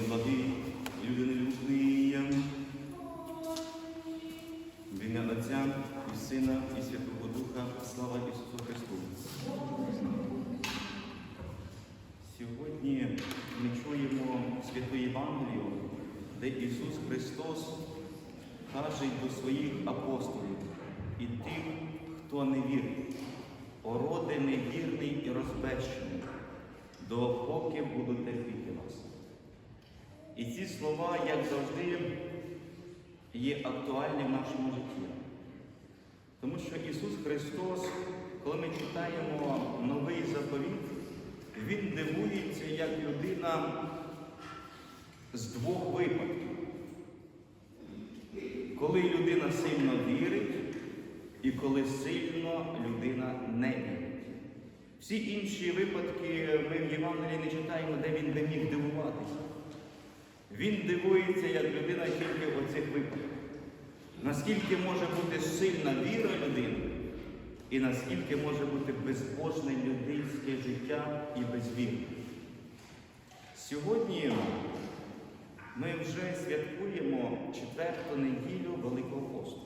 Господи благий, люди нелюбний. В Отця і Сина, і Святого Духа, слава Ісусу Христу. Сьогодні ми чуємо Святу Євангелію, де Ісус Христос каже до своїх апостолів і тих, хто не вірить, ороди невірний і розбещений, допоки буду терпіти вас. І ці слова, як завжди, є актуальні в нашому житті. Тому що Ісус Христос, коли ми читаємо новий заповіт, Він дивується як людина з двох випадків. Коли людина сильно вірить і коли сильно людина не вірить. Всі інші випадки ми в Євангелії не читаємо, де він би міг дивуватися. Він дивується, як людина тільки в оцих випадках. Наскільки може бути сильна віра людини, і наскільки може бути безбожне людинське життя і безвірне. Сьогодні ми вже святкуємо четверту неділю Великого посту.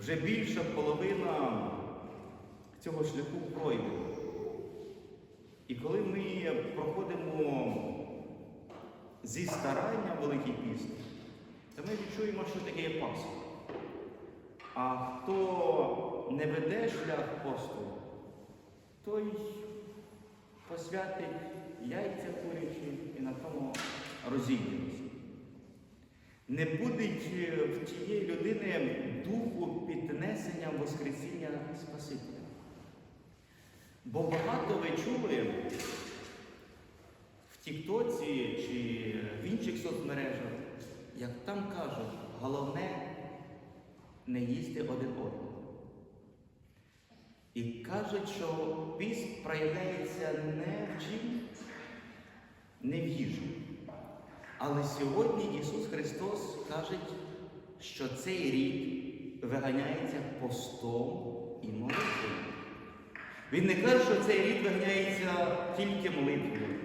Вже більша половина цього шляху пройдена. І коли ми проходимо зі старанням Великий піст, то ми відчуємо, що таке є Пасха. А хто не веде шлях посту, той посвятить яйця курячі і на тому розійдемося. Не буде в тієї людини духу піднесення Воскресіння Спасителя. Бо багато ви чули Тіктоці чи в інших соцмережах, як там кажуть, головне не їсти один одного. І кажуть, що піст проявляється не в чим, не в їжі. Але сьогодні Ісус Христос каже, що цей рід виганяється постом і молитвою. Він не каже, що цей рід виганяється тільки молитвою.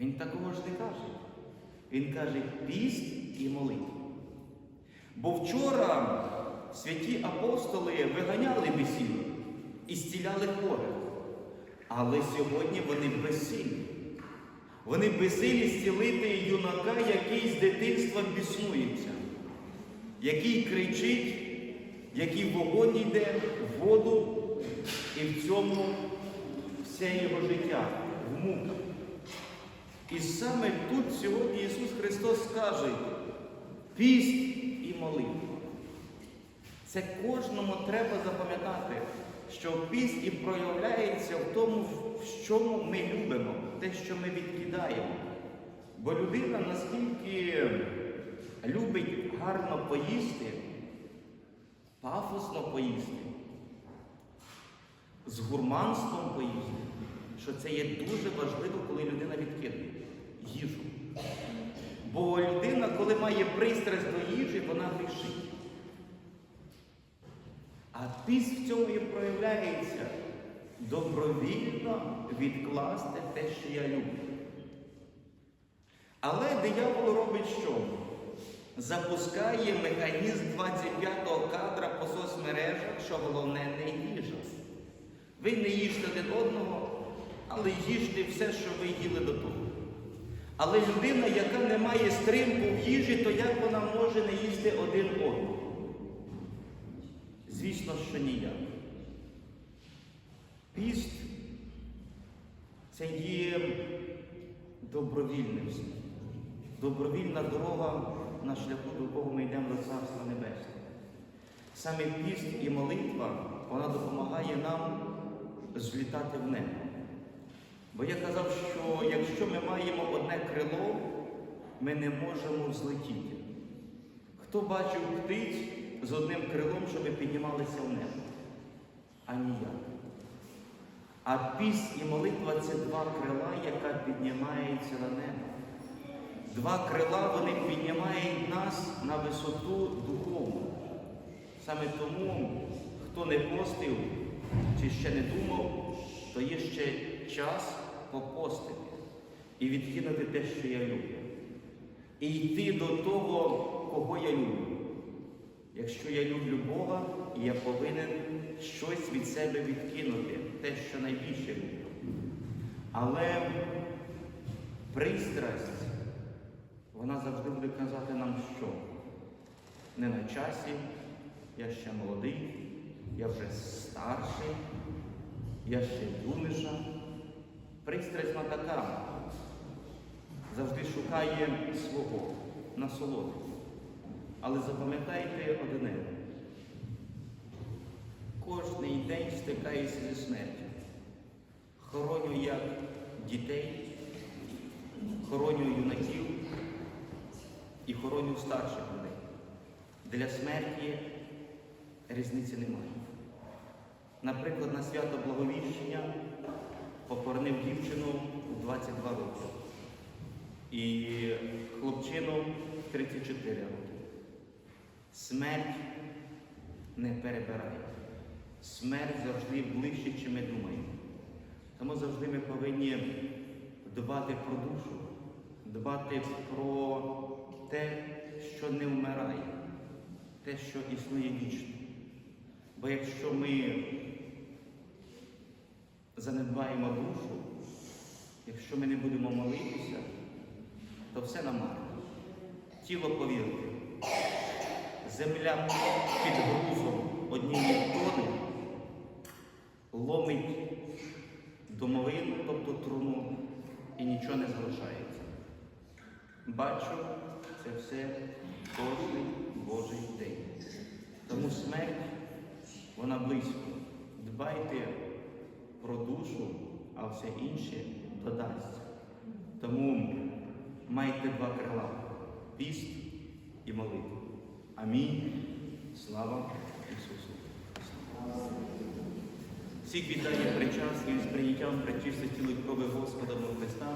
Він такого ж не каже. Він каже піст і молитва. Бо вчора святі апостоли виганяли бесів і зціляли хворих. Але сьогодні вони безсильні. Вони безсилі зцілити юнака, який з дитинства біснується, який кричить, який в вогонь йде, в воду, і в цьому все його життя, в муках. І саме тут сьогодні Ісус Христос каже, піст і молитва. Це кожному треба запам'ятати, що піст і проявляється в тому, в чому ми любимо, те, що ми відкидаємо. Бо людина наскільки любить гарно поїсти, пафосно поїсти, з гурманством поїсти, що це є дуже важливо, коли людина відкидає їжу. Бо людина, коли має пристрасть до їжі, вона грішить. А піст в цьому і проявляється добровільно відкласти те, що я люблю. Але диявол робить що? Запускає механізм 25-го кадра по соцмережах, що головне не їжа. Ви не їжте один одного, але їжте все, що ви їли до того. Але людина, яка не має стримку в їжі, то як вона може не їсти один одного? Звісно, що ніяк. Піст це є добровільним. Добровільна дорога на шляху, до якого ми йдемо до Царства Небесного. Саме піст і молитва, вона допомагає нам злітати в небо. Бо я казав, що якщо ми маємо одне крило, ми не можемо злетіти. Хто бачив птиць з одним крилом, щоб піднімалися в небо? А ніяк. А піс і молитва це два крила, яка піднімається на небо. Два крила вони піднімають нас на висоту духовну. Саме тому, хто не постив чи ще не думав, то є ще час попостити. і відкинути те, що я люблю. І йти до того, кого я люблю. Якщо я люблю Бога, я повинен щось від себе відкинути, те, що найбільше люблю. Але пристрасть, вона завжди буде казати нам, що не на часі, я ще молодий, я вже старший, я ще юниша. Пристрасть вона така завжди шукає свого насолоди. Але запам'ятайте одне. Кожний день стикаюся зі смертю. Хороню як дітей, хороню юнаків і хороню старших людей. Для смерті різниці немає. Наприклад, на свято Благовіщення похоронив дівчину у 22 роки і хлопчину 34 роки. Смерть не перебирає. Смерть завжди ближче, чим ми думаємо. Тому завжди ми повинні дбати про душу, дбати про те, що не вмирає, те, що існує вічно. Бо якщо ми занедбаємо душу, якщо ми не будемо молитися, то все намарно. Тіло повірте, земля під грузом однієї тони ломить домовину, тобто труну, і нічого не залишається. Бачу це все кожний Божий день. Тому смерть, вона близько. Дбайте про душу, а все інше додасть. Тому майте два крила піст і молитву. Амінь. Слава Ісусу. Всіх вітає причасною з прийняттям причисти тіло Господа Христа.